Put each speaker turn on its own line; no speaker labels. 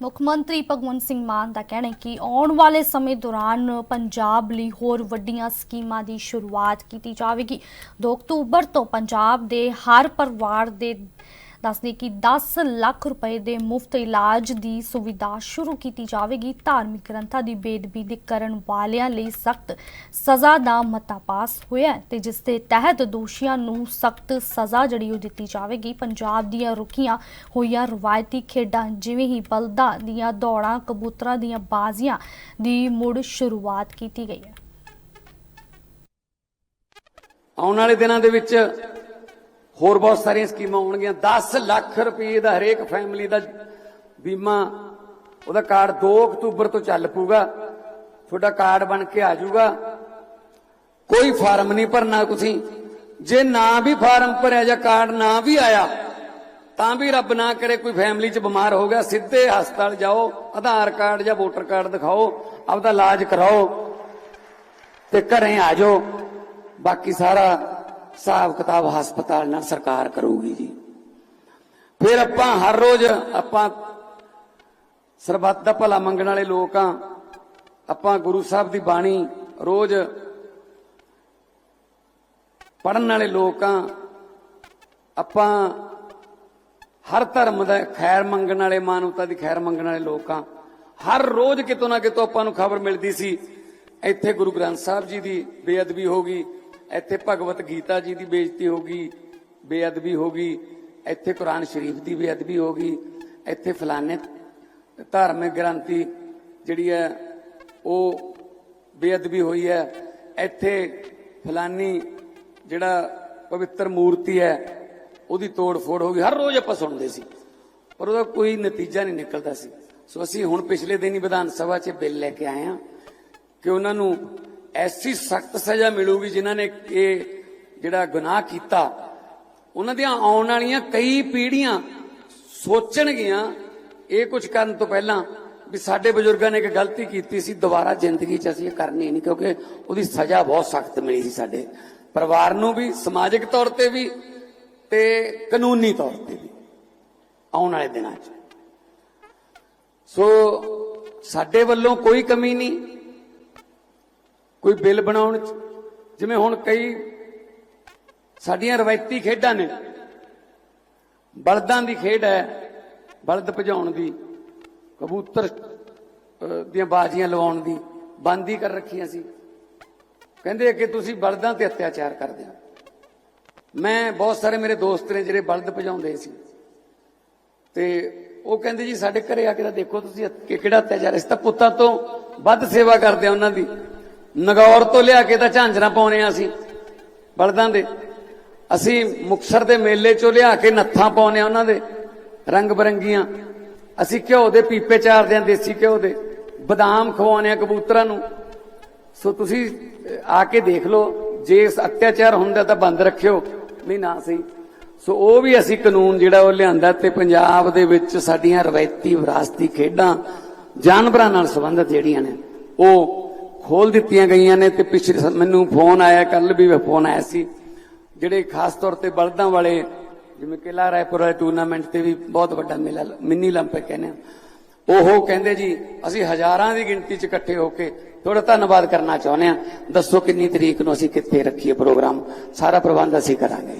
ਮੁੱਖ ਮੰਤਰੀ ਭਗਵੰਤ ਸਿੰਘ ਮਾਨ ਦਾ ਕਹਿਣਾ ਹੈ ਕਿ ਆਉਣ ਵਾਲੇ ਸਮੇਂ ਦੌਰਾਨ ਪੰਜਾਬ ਲਈ ਹੋਰ ਵੱਡੀਆਂ ਸਕੀਮਾਂ ਦੀ ਸ਼ੁਰੂਆਤ ਕੀਤੀ ਜਾਵੇਗੀ। 2 ਅਕਤੂਬਰ ਤੋਂ ਪੰਜਾਬ ਦੇ ਹਰ ਪਰਿਵਾਰ ਦੇ ਦੱਸਦੇ ਕਿ 10 ਲੱਖ ਰੁਪਏ ਦੇ ਮੁਫਤ ਇਲਾਜ ਦੀ ਸੁਵਿਧਾ ਸ਼ੁਰੂ ਕੀਤੀ ਜਾਵੇਗੀ। ਧਾਰਮਿਕ ਗ੍ਰੰਥਾਂ ਦੀ ਬੇਦਬੀ ਦੇ ਕਰਨ ਵਾਲਿਆਂ ਲਈ ਸਖਤ ਸਜ਼ਾ ਦਾ ਮਤਾ ਪਾਸ ਹੋਇਆ ਤੇ ਜਿਸ ਦੇ ਤਹਿਤ ਦੋਸ਼ੀਆਂ ਨੂੰ ਸਖਤ ਸਜ਼ਾ ਜਿਹੜੀ ਉਹ ਦਿੱਤੀ ਜਾਵੇਗੀ। ਪੰਜਾਬ ਦੀਆਂ ਰੁਕੀਆਂ ਹੋਈਆਂ ਰਵਾਇਤੀ ਖੇਡਾਂ ਜਿਵੇਂ ਹੀ ਬਲਦਾਂ ਦੀਆਂ ਦੌੜਾਂ, ਕਬੂਤਰਾਂ ਦੀਆਂ ਬਾਜ਼ੀਆਂ ਦੀ ਮੁੜ ਸ਼ੁਰੂਆਤ ਕੀਤੀ ਗਈ ਹੈ।
ਆਉਣ ਵਾਲੇ ਦਿਨਾਂ ਦੇ ਵਿੱਚ ਹੋਰ ਬਹੁਤ ਸਾਰੀਆਂ ਸਕੀਮਾਂ ਹੋਣਗੀਆਂ। 10 ਲੱਖ ਰੁਪਏ ਦਾ ਹਰੇਕ ਫੈਮਿਲੀ ਦਾ ਬੀਮਾ, ਉਹਦਾ ਕਾਰਡ 2 ਅਕਤੂਬਰ ਤੋਂ ਚੱਲ ਪੂਗਾ ਤੁਹਾਡਾ ਕਾਰਡ ਬਣ ਕੇ ਆ ਜਾਊਗਾ। ਕੋਈ ਫਾਰਮ ਨਹੀਂ ਭਰਨਾ ਤੁਸੀਂ। ਜੇ ਨਾ ਵੀ ਫਾਰਮ ਭਰਿਆ ਜਾਂ ਕਾਰਡ ਨਾ ਵੀ ਆਇਆ, ਤਾਂ ਵੀ ਰੱਬ ਨਾ ਕਰੇ ਕੋਈ ਫੈਮਿਲੀ 'ਚ ਬਿਮਾਰ ਹੋ ਗਿਆ, ਸਿੱਧੇ ਹਸਪਤਾਲ ਜਾਓ, ਆਧਾਰ ਕਾਰਡ ਜਾਂ ਵੋਟਰ ਕਾਰਡ ਦਿਖਾਓ, ਆਪਦਾ ਇਲਾਜ ਕਰਾਓ ਤੇ ਘਰੇ ਆ ਜਾਓ। ਬਾਕੀ ਸਾਰਾ ਹਿਸਾਬ ਕਿਤਾਬ ਹਸਪਤਾਲ ਨਾਲ ਸਰਕਾਰ ਕਰੂਗੀ ਜੀ। ਫਿਰ ਆਪਾਂ ਹਰ ਰੋਜ਼ ਆਪਾਂ ਸਰਬੱਤ ਦਾ ਭਲਾ ਮੰਗਣ ਵਾਲੇ ਲੋਕ ਆ। ਆਪਾਂ ਗੁਰੂ ਸਾਹਿਬ ਦੀ ਬਾਣੀ ਰੋਜ਼ ਪੜਨ ਵਾਲੇ ਲੋਕ ਆ। ਆਪਾਂ ਹਰ ਧਰਮ ਦਾ ਖੈਰ ਮੰਗਣ ਵਾਲੇ, ਮਾਨਵਤਾ ਦੀ ਖੈਰ ਮੰਗਣ ਵਾਲੇ ਲੋਕ ਆ। ਹਰ ਰੋਜ਼ ਕਿਤੋਂ ਨਾ ਕਿਤੋਂ ਆਪਾਂ ਨੂੰ ਖਬਰ ਮਿਲਦੀ ਸੀ। ਇੱਥੇ ਗੁਰੂ ਗ੍ਰੰਥ ਸਾਹਿਬ ਜੀ ਦੀ ਬੇਅਦਬੀ ਹੋ ਗਈ। ਇੱਥੇ ਭਗਵਤ ਗੀਤਾ ਜੀ ਦੀ ਬੇਇੱਜ਼ਤੀ ਹੋ ਗਈ, ਬੇਅਦਬੀ ਹੋ ਗਈ, ਇੱਥੇ ਕੁਰਾਨ ਸ਼ਰੀਫ ਦੀ ਬੇਅਦਬੀ ਹੋ ਗਈ, ਇੱਥੇ ਫਲਾਣੇ ਧਾਰਮਿਕ ਗ੍ਰੰਥੀ ਜਿਹੜੀ ਹੈ ਉਹ ਬੇਅਦਬੀ ਹੋਈ ਹੈ, ਇੱਥੇ ਫਲਾਨੀ ਜਿਹੜਾ ਪਵਿੱਤਰ ਮੂਰਤੀ ਹੈ, ਉਹਦੀ ਤੋੜ ਫੋੜ ਹੋ ਗਈ, ਹਰ ਰੋਜ਼ ਆਪਾਂ ਸੁਣਦੇ ਸੀ, ਪਰ ਉਹਦਾ ਕੋਈ ਨਤੀਜਾ ਨਹੀਂ ਨਿਕਲਦਾ ਸੀ। ਸੋ ਅਸੀਂ ਹੁਣ ਪਿਛਲੇ ਦਿਨ ਹੀ ਵਿਧਾਨ ਸਭਾ 'ਚ ਬਿੱਲ ਲੈ ਕੇ ਆਏ ਹਾਂ ਕਿ ਉਹਨਾਂ ਨੂੰ ਐਸੀ ਸਖਤ ਸਜ਼ਾ ਮਿਲੂਗੀ ਜਿਨ੍ਹਾਂ ਨੇ ਇਹ ਜਿਹੜਾ ਗੁਨਾਹ ਕੀਤਾ, ਉਹਨਾਂ ਦੀਆਂ ਆਉਣ ਵਾਲੀਆਂ ਕਈ ਪੀੜ੍ਹੀਆਂ ਸੋਚਣਗੀਆਂ ਇਹ ਕੁਝ ਕਰਨ ਤੋਂ ਪਹਿਲਾਂ ਵੀ ਸਾਡੇ ਬਜ਼ੁਰਗਾਂ ਨੇ ਇੱਕ ਗਲਤੀ ਕੀਤੀ ਸੀ, ਦੁਬਾਰਾ ਜ਼ਿੰਦਗੀ 'ਚ ਅਸੀਂ ਇਹ ਕਰਨੀ ਨਹੀਂ, ਕਿਉਂਕਿ ਉਹਦੀ ਸਜ਼ਾ ਬਹੁਤ ਸਖਤ ਮਿਲੀ ਸੀ ਸਾਡੇ ਪਰਿਵਾਰ ਨੂੰ ਵੀ, ਸਮਾਜਿਕ ਤੌਰ ਤੇ ਵੀ ਤੇ ਕਾਨੂੰਨੀ ਤੌਰ ਤੇ ਵੀ ਆਉਣ ਵਾਲੇ ਦਿਨਾਂ 'ਚ। ਸੋ ਸਾਡੇ ਵੱਲੋਂ ਕੋਈ ਕਮੀ ਨਹੀਂ ਕੋਈ ਬਿੱਲ ਬਣਾਉਣ ਚ? ਜਿਵੇਂ ਹੁਣ ਕਈ ਸਾਡੀਆਂ ਰਵਾਇਤੀ ਖੇਡਾਂ ਨੇ। ਬਲਦਾਂ ਦੀ ਖੇਡ ਹੈ, ਬਲਦ ਭਜਾਉਣ ਦੀ, ਕਬੂਤਰ ਦੀਆਂ ਬਾਜ਼ੀਆਂ ਲਵਾਉਣ ਦੀ, ਬੰਦੀ ਕਰ ਰੱਖੀਆਂ ਸੀ। ਕਹਿੰਦੇ ਕਿ ਤੁਸੀਂ ਬਲਦਾਂ ਤੇ ਅਤਿਆਚਾਰ ਕਰਦੇ ਹੋ। ਮੈਂ ਬਹੁਤ ਸਾਰੇ ਮੇਰੇ ਦੋਸਤ ਨੇ ਜਿਹੜੇ ਬਲਦ ਭਜਾਉਂਦੇ ਸੀ। ਤੇ ਉਹ ਕਹਿੰਦੇ ਜੀ, ਸਾਡੇ ਘਰੇ ਆ ਕੇ ਤਾਂ ਦੇਖੋ ਤੁਸੀਂ, ਕਿ ਕਿਹੜਾ ਅਤਿਆਚਾਰ ਇਸ ਤਾਂ ਪੁੱਤਾਂ ਤੋਂ ਵੱਧ ਸੇਵਾ ਕਰਦੇ ਆ ਉਹਨਾਂ ਦੀ। ਨਗੌਰ ਤੋਂ ਲਿਆ ਕੇ ਤਾਂ ਝਾਂਜਰਾਂ ਪਾਉਣੇ ਆ ਅਸੀਂ ਬਲਦਾਂ ਦੇ। ਅਸੀਂ ਮੁਕਸਰ ਦੇ ਮੇਲੇ ਚੋਂ ਲਿਆ ਕੇ ਨੱਥਾਂ ਪਾਉਣੇ ਆ ਉਹਨਾਂ ਦੇ, ਰੰਗ ਬਰੰਗੀਆਂ। ਅਸੀਂ ਘਿਓ ਦੇ ਪੀਪੇ ਚਾਰਦੇ ਆ ਦੇਸੀ ਘਿਓ ਦੇ। ਬਦਾਮ ਖਵਾਉਣੇ ਆ ਕਬੂਤਰਾਂ ਨੂੰ। ਸੋ ਤੁਸੀਂ ਆ ਕੇ ਦੇਖ ਲਓ, ਜੇ ਇਸ ਅਤਿਆਚਾਰ ਹੁੰਦਾ ਤਾਂ ਬੰਦ ਰੱਖਿਓ। ਨਹੀਂ ਨਾ ਸਹੀ। ਸੋ ਉਹ ਵੀ ਅਸੀਂ ਕਾਨੂੰਨ ਜਿਹੜਾ ਉਹ ਲਿਆਂਦਾ ਤੇ ਪੰਜਾਬ ਦੇ ਵਿੱਚ ਸਾਡੀਆਂ ਰਵਾਇਤੀ ਵਿਰਾਸਤੀ ਖੇਡਾਂ ਜਾਨਵਰਾਂ ਨਾਲ ਸੰਬੰਧਿਤ ਜਿਹੜੀਆਂ ਨੇ, ਉਹ ਖੋਲ ਦਿੱਤੀਆਂ ਗਈਆਂ ਨੇ ਤੇ ਪਿਛਲੇ ਸ- ਮੈਨੂੰ ਫੋਨ ਆਇਆ ਕੱਲ ਵੀ ਫੋਨ ਆਇਆ ਸੀ ਜਿਹੜੇ ਖਾਸ ਤੌਰ ਤੇ ਬਲਦਾਂ ਵਾਲੇ ਜਿਵੇਂ ਕਿਲਾ ਰਾਏਪੁਰ ਵਾਲੇ ਟੂਰਨਾਮੈਂਟ ਤੇ ਵੀ ਬਹੁਤ ਵੱਡਾ ਮੇਲਾ ਮਿੰਨੀ 올림픽 ਕਹਿੰਦੇ ਆ ਉਹ ਕਹਿੰਦੇ ਜੀ ਅਸੀਂ ਹਜ਼ਾਰਾਂ ਦੀ ਗਿਣਤੀ 'ਚ ਇਕੱਠੇ ਹੋ ਕੇ ਤੁਹਾਡਾ ਧੰਨਵਾਦ ਕਰਨਾ ਚਾਹੁੰਦੇ ਆ ਦੱਸੋ ਕਿੰਨੀ ਤਰੀਕ ਨੂੰ ਅਸੀਂ ਕਿੱਥੇ ਰੱਖੀਏ ਪ੍ਰੋਗਰਾਮ ਸਾਰਾ ਪ੍ਰਬੰਧ ਅਸੀਂ ਕਰਾਂਗੇ